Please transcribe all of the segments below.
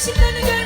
ışıklarını gör.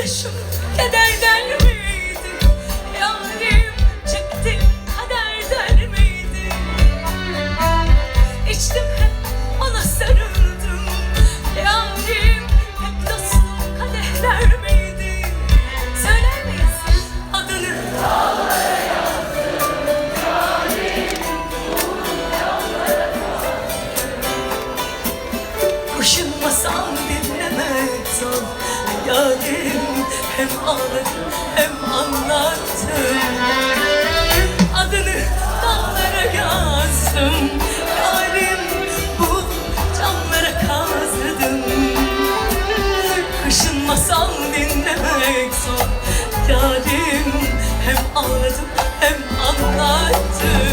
yaşım keder yarim Hem anlattım. Adını dağlara yazdım. Yarim bu camlara kazıdım. Kışın masal dinlemek zor. Yarim hem ağladım hem anlattım